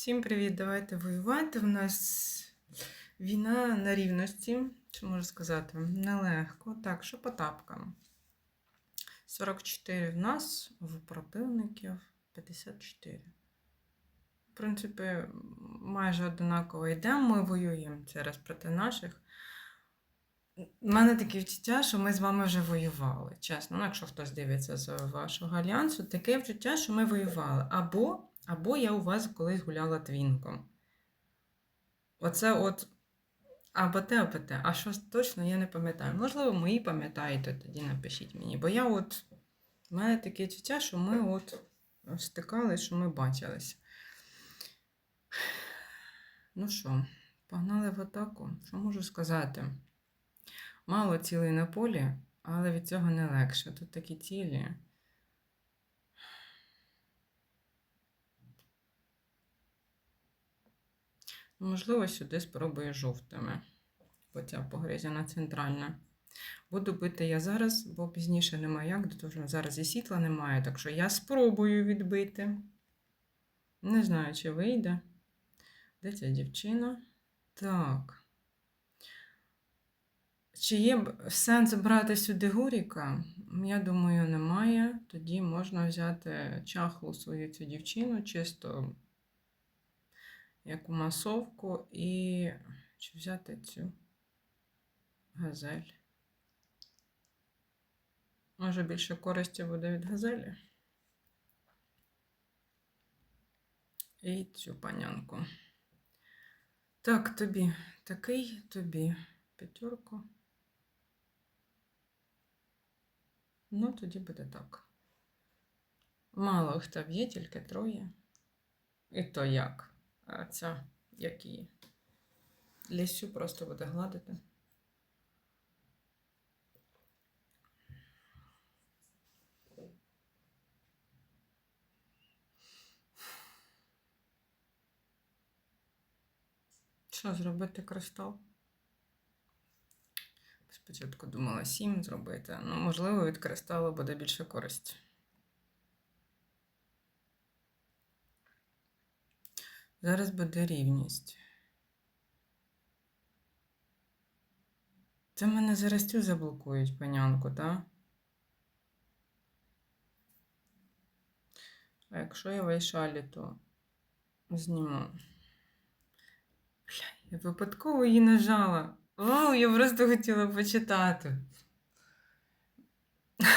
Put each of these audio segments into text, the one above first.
Всім привіт! Давайте воювати. У нас війна на рівності, що можу сказати, нелегко. Так, що по тапкам? 44 в нас, в противників 54. В принципі, майже однаково йдемо, ми воюємо через проти наших. У мене таке відчуття, що ми з вами вже воювали. Чесно, ну, якщо хтось дивиться з вашого альянсу, таке відчуття, що ми воювали. Або, або я у вас колись гуляла твінком. Оце от або те, або те. А що точно я не пам'ятаю. Можливо, мої пам'ятаєте, тоді напишіть мені. Бо я от. У мене таке відчуття, що ми от стикалися, що ми бачилися. Ну що, погнали в атаку. Що можу сказати? Мало цілей на полі, але від цього не легше. Тут такі цілі. Можливо, сюди спробую жовтими. Оця погризяна центральна. Буду бити я зараз, бо пізніше немає як, тому зараз і світла немає, так що я спробую відбити. Не знаю, чи вийде. Де ця дівчина? Так. Чи є сенс брати сюди Гуріка? Я думаю, немає. Тоді можна взяти чахлу свою цю дівчину, чисто яку масовку, і чи взяти цю газель. Може, більше користі буде від газелі. І цю панянку. Так, тобі такий, тобі п'ятерку. Ну, тоді буде так. Мало хто б'є, тільки троє. І то як? Ця, як її? Лісю просто буде гладити. Що зробити кристал? Спочатку думала 7 зробити. Ну, можливо, від кристалу буде більше користі. Зараз буде рівність. Це мене зараз цю заблокують, панянку, так? А якщо я вайшалі, то зніму. Бля, я випадково її нажала. Вау, я просто хотіла почитати.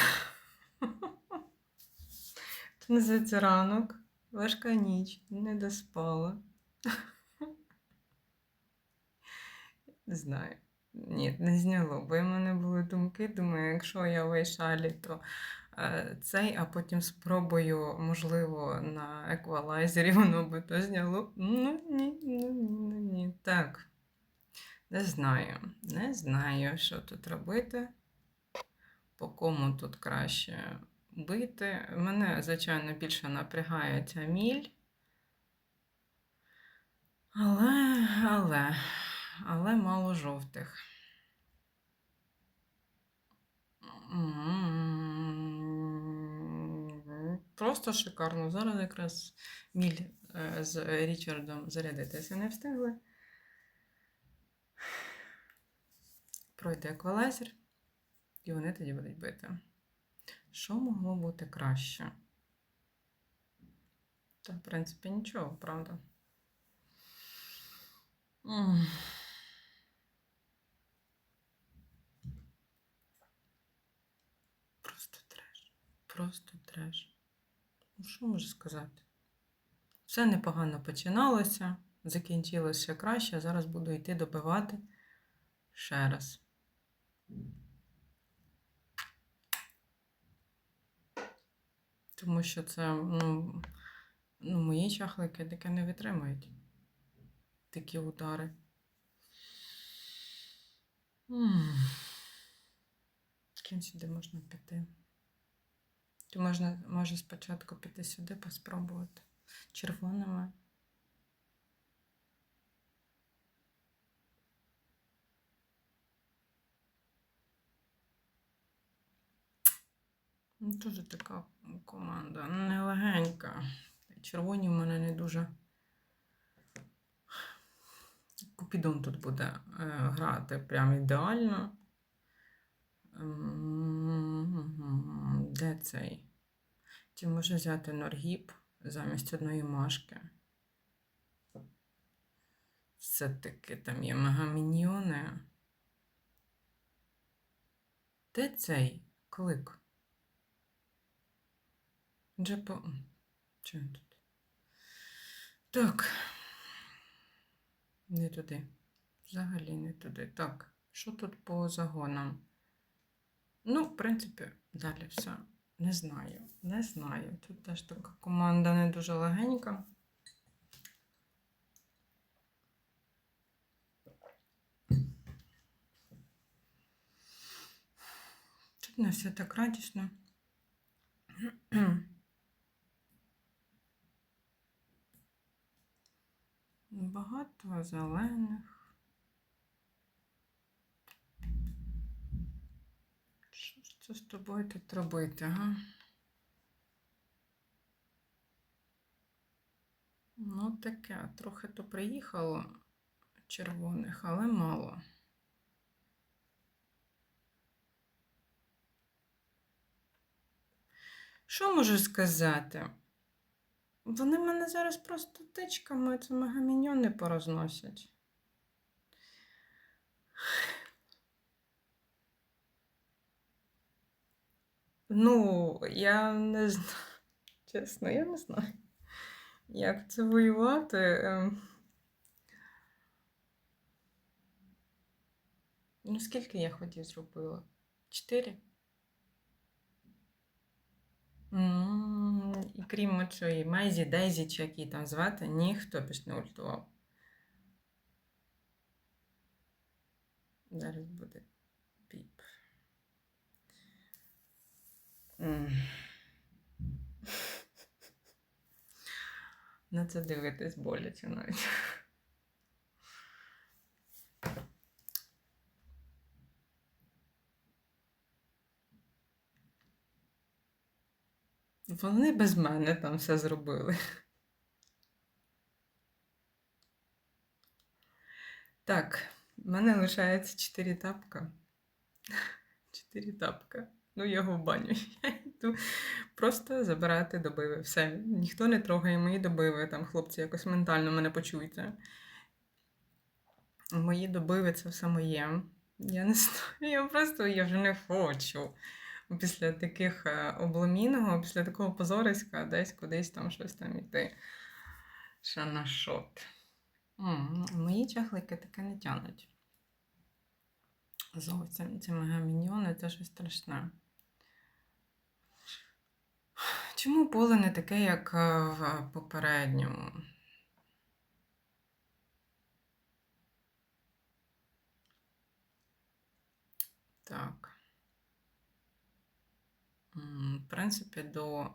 Це називається ранок, важка ніч, не доспала. Не знаю. Ні, не зняло, бо в мене були думки, думаю, якщо я вайшалі, то е, цей, а потім спробую, можливо, на еквалайзері воно би то зняло. Ну, ні, ну, ні, ну, ні. Так. Не знаю, не знаю, що тут робити, по кому тут краще бити. Мене, звичайно, більше напрягає ця міль. Але, але, але мало жовтих. Просто шикарно. Зараз якраз міль з Річардом зарядитися не встигли. Пройде еквалайзер, і вони тоді будуть бити. Що могло бути краще? Та, в принципі, нічого, правда. Просто треш. Просто треш. Ну, що можу сказати? Все непогано починалося, закінчилося краще, а зараз буду йти добивати ще раз. Тому що це, ну, ну мої чахлики таке не витримують. Такі удари. Ким сюди можна піти? Чи можна, може спочатку піти сюди, поспробувати червоними. Ну, Дуже така команда нелегенька. Червоні в мене не дуже Купідон тут буде е, грати прям ідеально. Де цей? Чи може взяти Норгіп замість одної машки? Все-таки там є мегаміньйони. Де цей клик? Джепо. Чи він тут? Так. Не туди. Взагалі не туди. Так, що тут по загонам? Ну, в принципі, далі все. Не знаю. Не знаю. Тут теж така команда не дуже легенька. Тут не все так радісно. Багато зелених. Що ж це з тобою тут робити, га? Ну, таке, трохи то приїхало червоних, але мало. Що можу сказати? Вони мене зараз просто тичками цими гаміньони порозносять. Ну, я не знаю. Чесно, я не знаю. Як це воювати? Ем. Ну, скільки я хотів зробила? Чотири? М, І крім чої Мейзі, Дейзі, чи які там звати, ніхто більш не ультував. Зараз буде піп. На це дивитись боляче навіть. Вони без мене там все зробили. Так, в мене лишається 4 тапка. 4 тапка. Ну, його в баню. Я йду просто забирати добиви. Все. Ніхто не трогає мої добиви. Там хлопці якось ментально мене почуйте. Мої добиви це все моє. Я не знаю, я просто я вже не хочу після таких е, обломіного, після такого позориська, десь кудись там щось там іти. Ще на шот. Мої чахлики таке не тянуть. Зовсім ці мегаміньйони це щось страшне. Чому поле не таке, як е, в попередньому? Так. В принципі, до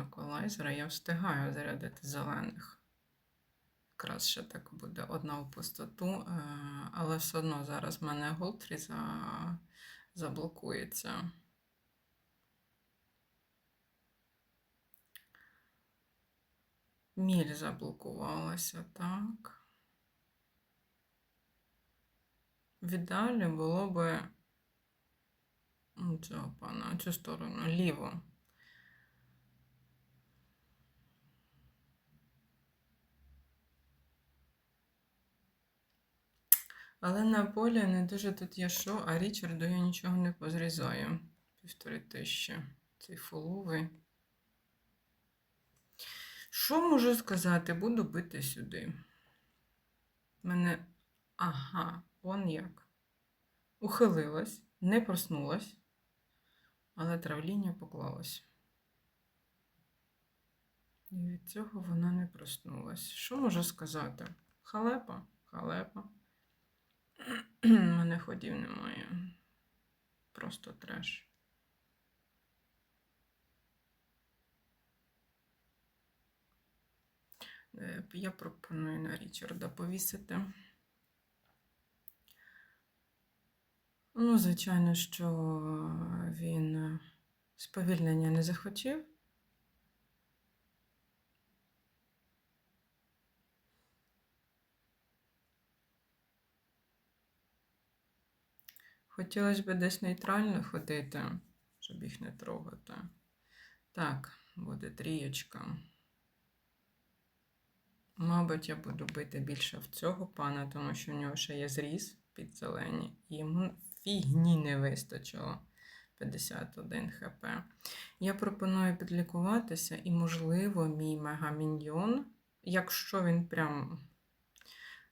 еквалайзера я встигаю зарядити зелених. Якраз так буде одна в пустоту, е, але все одно зараз в мене голтрі за... заблокується. Міль заблокувалася, так. В ідеалі було би Цього пана, цю сторону, ліво. Але на полі не дуже тут є що, а Річарду я нічого не позрізаю. Півтори тисячі. Цей фуловий. Що можу сказати? Буду бити сюди. Мене. Ага, он як. Ухилилась, не проснулась, але травління поклалось. І від цього вона не проснулась. Що можу сказати? Халепа, халепа. У мене ходів немає. Просто треш. Е, Я пропоную на Річарда повісити. Ну, звичайно, що він е, сповільнення не захотів. Хотілося б десь нейтрально ходити, щоб їх не трогати. Так, буде трієчка. Мабуть, я буду бити більше в цього пана, тому що в нього ще є зріз під зелені, і йому фігні не вистачило 51 хп. Я пропоную підлікуватися, і, можливо, мій мегаміньйон, якщо він прям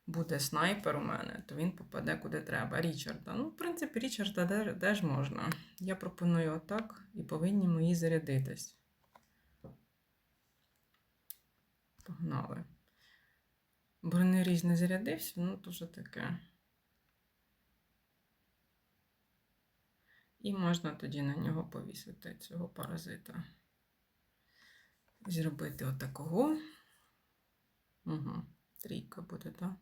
буде снайпер у мене, то він попаде куди треба. Річарда. Ну, в принципі, Річарда де- теж можна. Я пропоную отак, і повинні мої зарядитись. Погнали. Бронеріз не зарядився, ну то вже таке. І можна тоді на нього повісити цього паразита. Зробити отакого. Угу. Трійка буде, так?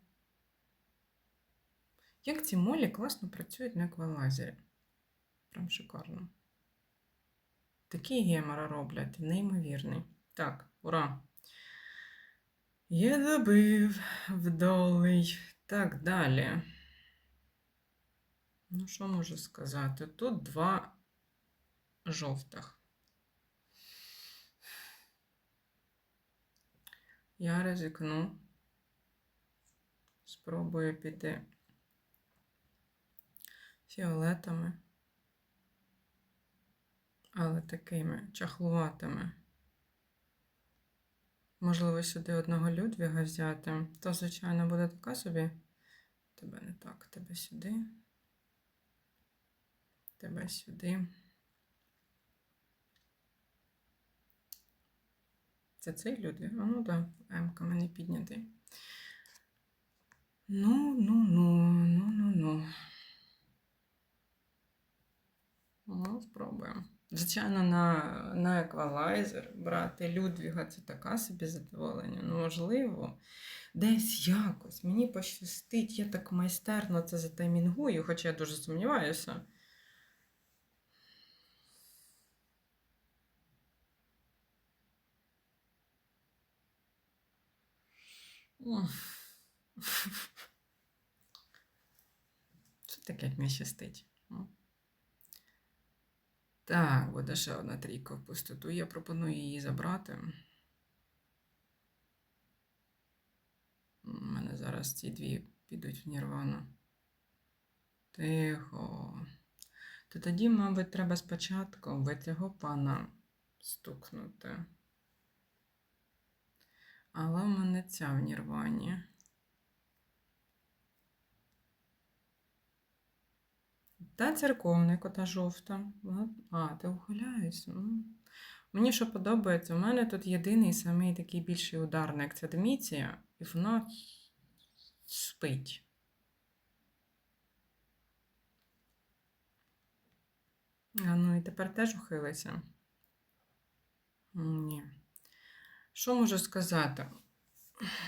Як ці молі класно працюють на еквалайзері. Прям шикарно. Такі гемора роблять, неймовірний. Так, ура! Я добив вдалий. Так, далі. Ну, що можу сказати? Тут два жовтих. Я ризикну. Спробую піти фіолетами, але такими чахлуватими. Можливо, сюди одного Людвіга взяти. То, звичайно, буде така собі. Тебе не так, тебе сюди. Тебе сюди. Це цей Людвіг? А ну да, М-ка мене піднятий. Ну, ну, ну, ну, ну, ну. Ну, спробуємо. Звичайно, на, на еквалайзер брати Людвіга це така собі задоволення. Ну, можливо, десь якось мені пощастить, я так майстерно це затаймінгую, хоча я дуже сумніваюся. Що таке, як мені щастить? Так, буде ще одна трійка в пустоту. Я пропоную її забрати. У мене зараз ці дві підуть в нірвану. Тихо. То тоді, мабуть, треба спочатку в цього пана стукнути. Але в мене ця в нірвані. Та церковник, ота жовта. А, ти ухиляєшся. М. Мені що подобається, у мене тут єдиний самий такий більший ударник це Деміція, і вона спить. А ну і тепер теж ухилися. Ні. Що можу сказати?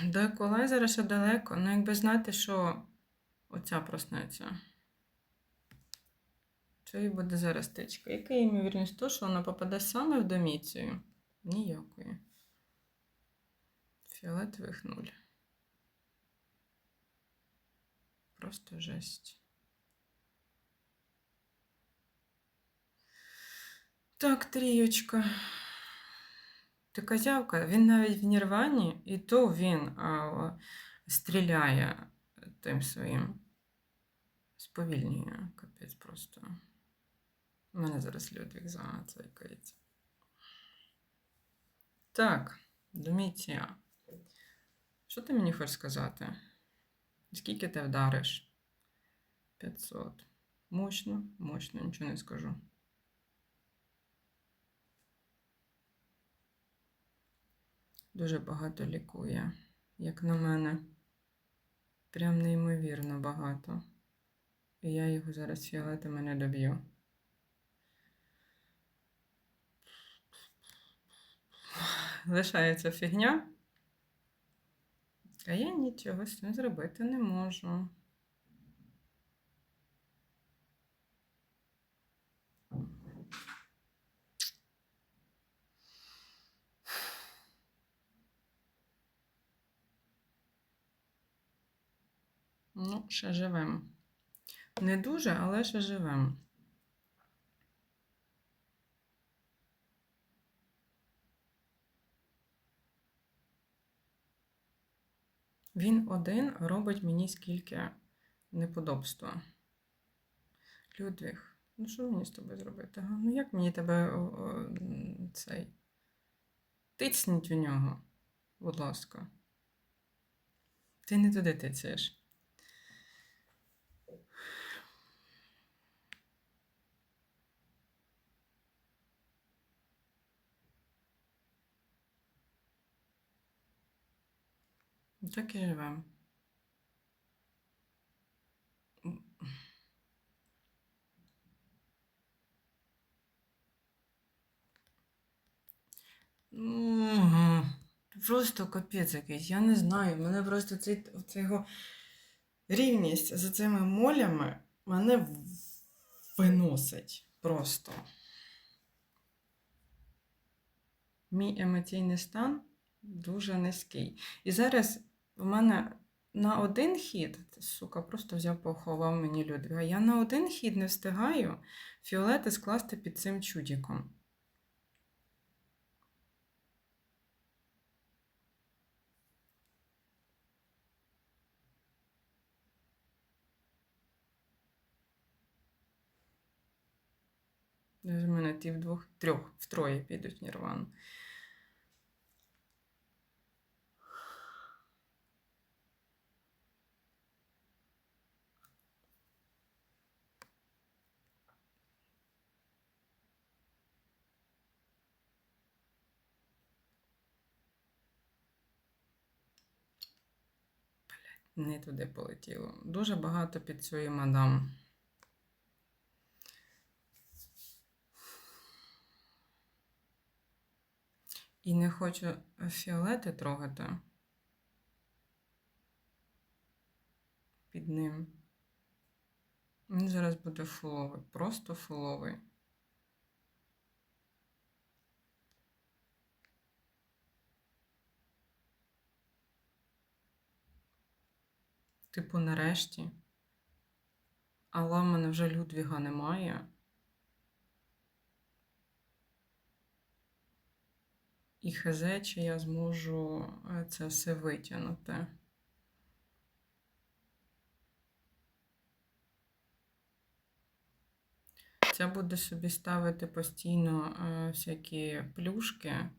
До еквалайзера ще далеко, ну якби знати, що оця проснеться. Що їй буде зараз тичка? Яка ймовірність того, що вона попаде саме в доміцію? Ніякої. Фіолетових нуль. Просто жесть. Так, трієчка. Ти козявка, він навіть в Нірвані, і то він а, стріляє тим своїм. Сповільнює, капець просто. У мене зараз Людвіг зацвикається. Так, Доміція. Що ти мені хочеш сказати? Скільки ти вдариш? 500. Мощно, мощно, нічого не скажу. Дуже багато лікує, як на мене. Прям неймовірно багато. І я його зараз фіолетами не доб'ю. Лишається фігня. А я нічого з цим зробити не можу. Ну, ще живемо. Не дуже, але ще живем. Він один робить мені скільки неподобства. Людвіг, ну що мені з тобою зробити? Ну як мені тебе о, о, цей? Тицніть у нього, будь ласка. Ти не туди тицяєш. Так і живемо. Просто капець якийсь. Я не знаю. Мене просто цей, ця його рівність за цими молями мене виносить просто. Мій емоційний стан дуже низький. І зараз в мене на один хід, сука, просто взяв поховав мені Людвіга. Я на один хід не встигаю фіолети скласти під цим чудіком. В мене ті вдвох, трьох, втроє підуть в Нірвану. Не туди полетіло. Дуже багато під цією мадам. І не хочу фіолети трогати під ним. Він зараз буде фуловий, просто фуловий. Типу, нарешті. Але в мене вже Людвіга немає. І хз, чи я зможу е, це все витягнути. Ця буде собі ставити постійно е, всякі плюшки.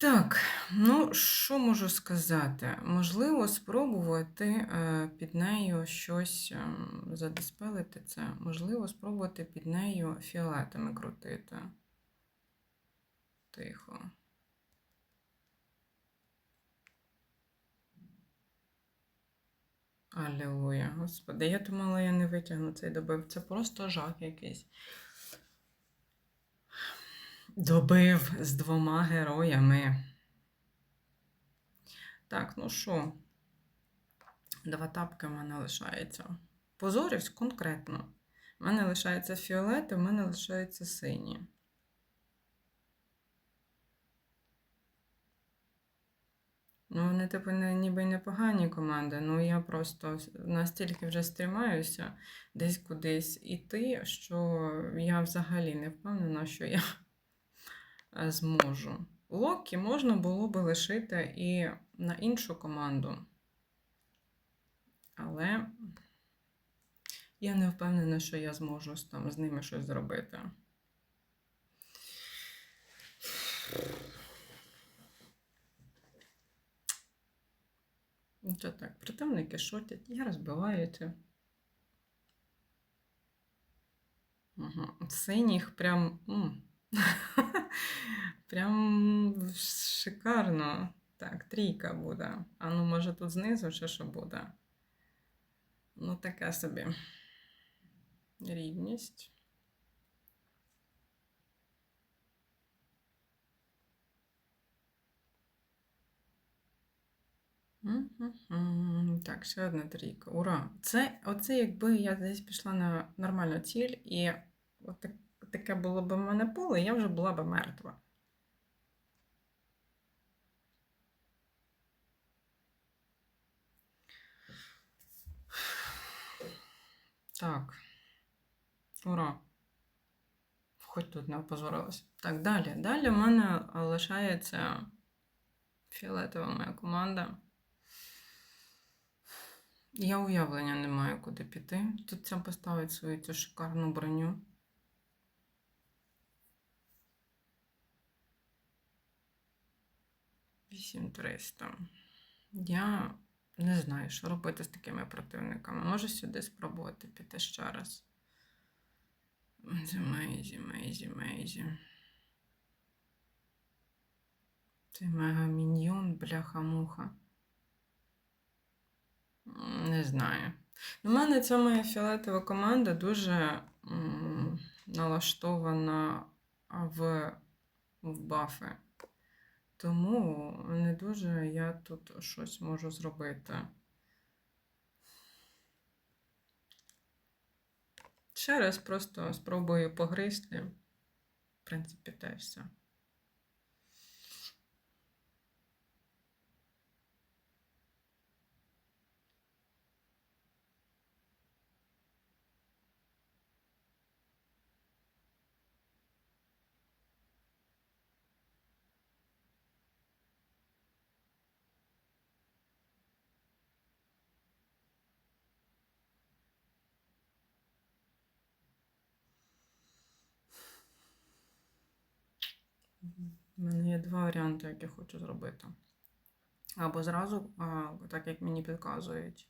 Так, ну що можу сказати? Можливо, спробувати е, під нею щось ем, задиспелити це. Можливо, спробувати під нею фіолетами крутити. Тихо. Алілуя. Господи, я думала, я не витягну цей добив. Це просто жах якийсь. Добив з двома героями. Так, ну що? Два тапки в мене лишається. Позорюсь конкретно. У мене лишається фіолет, в мене лишається сині. Ну, вони, типу, не, ніби непогані команди. Ну, я просто настільки вже стримаюся десь кудись іти, що я взагалі не впевнена, що я зможу. Локі можна було би лишити і на іншу команду. Але я не впевнена, що я зможу там з ними щось зробити. Ну, Це так, противники шотять, я розбиваються. Угу. Синіх прям. прям шикарно. Так, трійка буде. А ну, може, тут знизу ще що буде. Ну, таке собі. Рівність. Так, ще одна трійка. Ура! Це, оце якби я десь пішла на нормальну ціль, і от таке було б в мене поле, я вже була б мертва. Так. Ура. Хоч тут не опозорилась. Так, далі. Далі в мене лишається фіолетова моя команда. Я уявлення не маю, куди піти. Тут ця поставить свою цю шикарну броню. Вісім триста. Я не знаю, що робити з такими противниками. Може сюди спробувати піти ще раз. Мейзі, мейзі, мейзі. Це мега-міньйон, бляха-муха. Не знаю. У мене ця моя фіолетова команда дуже м, налаштована в, в бафи. Тому не дуже я тут щось можу зробити. Ще раз просто спробую погризти. В принципі, те все. У мене є два варіанти, які хочу зробити. Або зразу, так як мені підказують,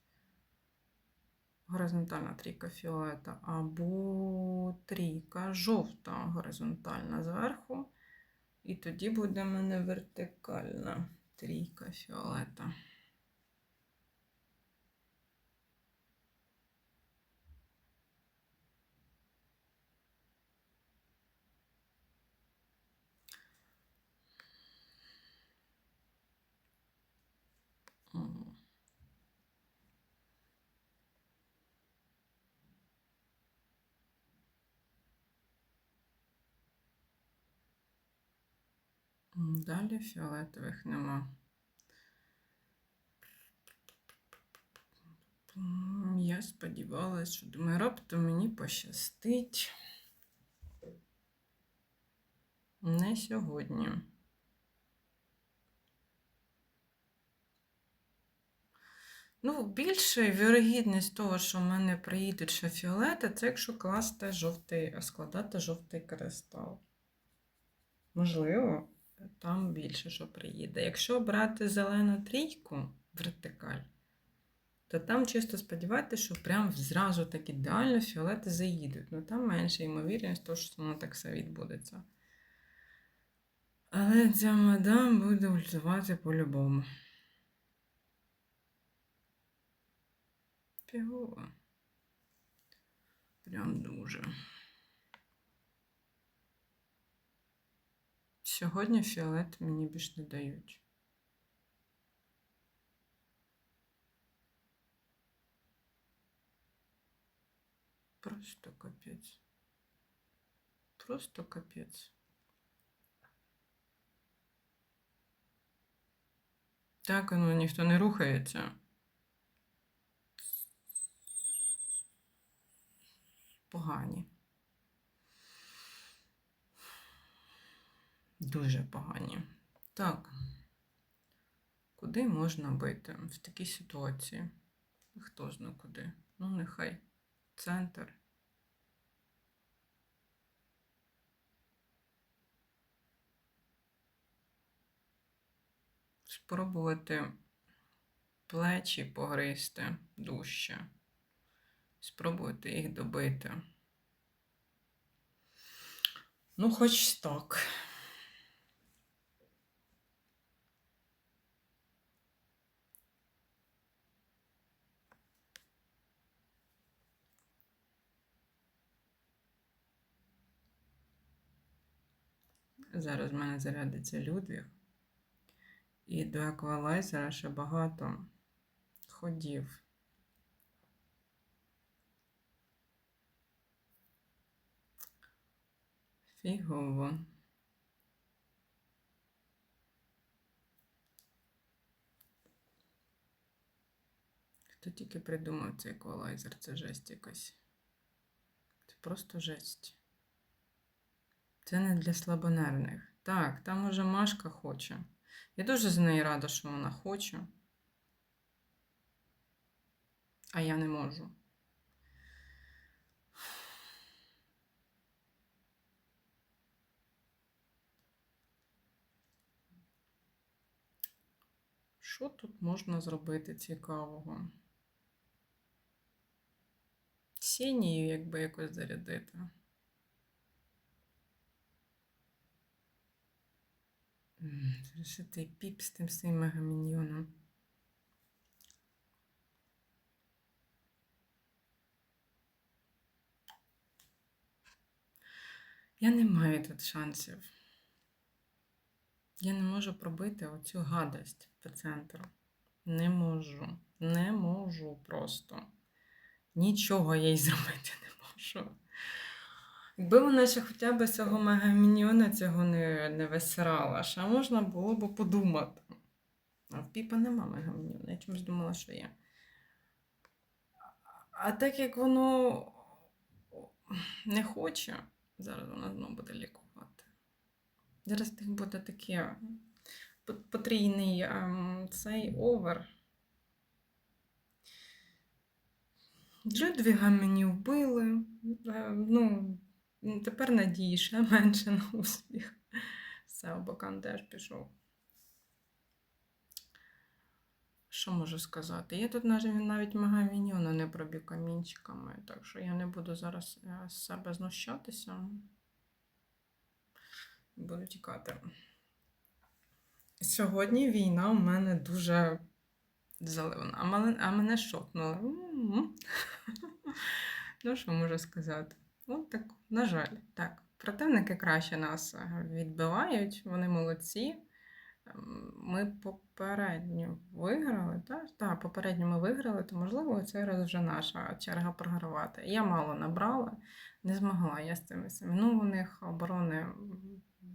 горизонтальна трійка фіолета, або трійка жовта горизонтальна зверху. І тоді буде в мене вертикальна трійка фіолета. Далі фіолетових нема. Я сподівалася, що думаю, раптом мені пощастить. Не сьогодні. Ну, більше вірогідність того, що в мене приїдуть ще фіолети, це якщо класти жовтий, складати жовтий кристал. Можливо, там більше що приїде. Якщо брати зелену трійку вертикаль, то там чисто сподіватися, що прям зразу так ідеально фіолети заїдуть. Ну там менша ймовірність, того, що воно так все відбудеться. Але ця мадам буде ультувати по-любому. Фігово. Прям дуже. Сьогодні фіолет мені більш не дають. Просто капець. Просто капець. Так, ну ніхто не рухається. Погані. Дуже погані. Так. Куди можна бити в такій ситуації? Хто зна куди? Ну, нехай. Центр. Спробувати плечі погризти дужче. Спробувати їх добити. Ну, хоч так. Зараз в мене зарядиться Людвіг. І до еквалайзера ще багато ходів. Фігово. Хто тільки придумав цей еквалайзер, це жесть якась. Це просто жесть. Це не для слабонервних. Так, там уже Машка хоче. Я дуже за неї рада, що вона хоче. А я не можу. Що тут можна зробити цікавого? Сінію, якби якось зарядити. М, Залишити піп з тим своїм мегаміньйоном. Я не маю тут шансів. Я не можу пробити оцю гадость по центру. Не можу. Не можу просто. Нічого я їй зробити не можу. Якби вона ще хоча б цього мегаміньйона цього не, не висирала, ще можна було б подумати. А в Піпа нема мегаміньйона, я чомусь думала, що є. А так як воно не хоче, зараз вона знову буде лікувати. Зараз тих буде таке потрійний ем, цей овер. Людвіга мені вбили. Е, Ну, тепер надії ще менше на успіх. Все, Обакан теж пішов. Що можу сказати? Я тут навіть, магавіньйона не проб'ю камінчиками, так що я не буду зараз е, з себе знущатися. Буду тікати. Сьогодні війна у мене дуже заливна, а мене, шокнуло. Ну, що можу сказати? От так, на жаль, так. Противники краще нас е, відбивають, вони молодці. Ем, Ми попередньо виграли, так? Так, попередньо ми виграли, то можливо цей раз вже наша черга програвати. Я мало набрала, не змогла я з цими всіми. Ну, у них оборони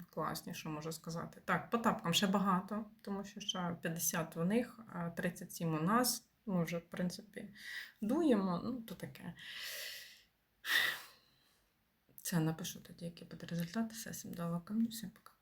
класні, що можу сказати. Так, по тапкам ще багато, тому що ще 50 у них, а 37 у нас. Ми вже, в принципі, дуємо, ну, то таке. Це напишу тоді, який буде результат. Все, всім дала камню, всім пока.